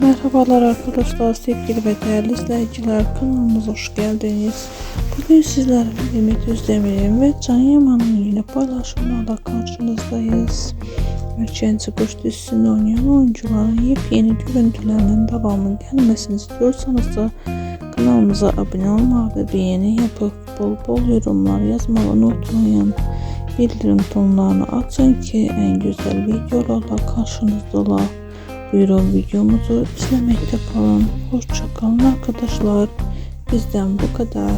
Merhabalar arkadaşlar, sevgili ve değerli izleyiciler kanalımıza hoş geldiniz. Bugün sizlerle Ümit Özdemir'in ve Can Yaman'ın yine paylaşımlarla karşınızdayız. Merçenci Kuş dizisini oynayan oyuncuların yepyeni görüntülerinin devamının gelmesini istiyorsanız da kanalımıza abone olmayı ve beğeni yapıp bol bol yorumlar yazmayı unutmayın. Bildirim tonlarını açın ki en güzel videolarla karşınızda olalım. Buyurun videomuzu izlemekte kalın. Hoşçakalın arkadaşlar. Bizden bu kadar.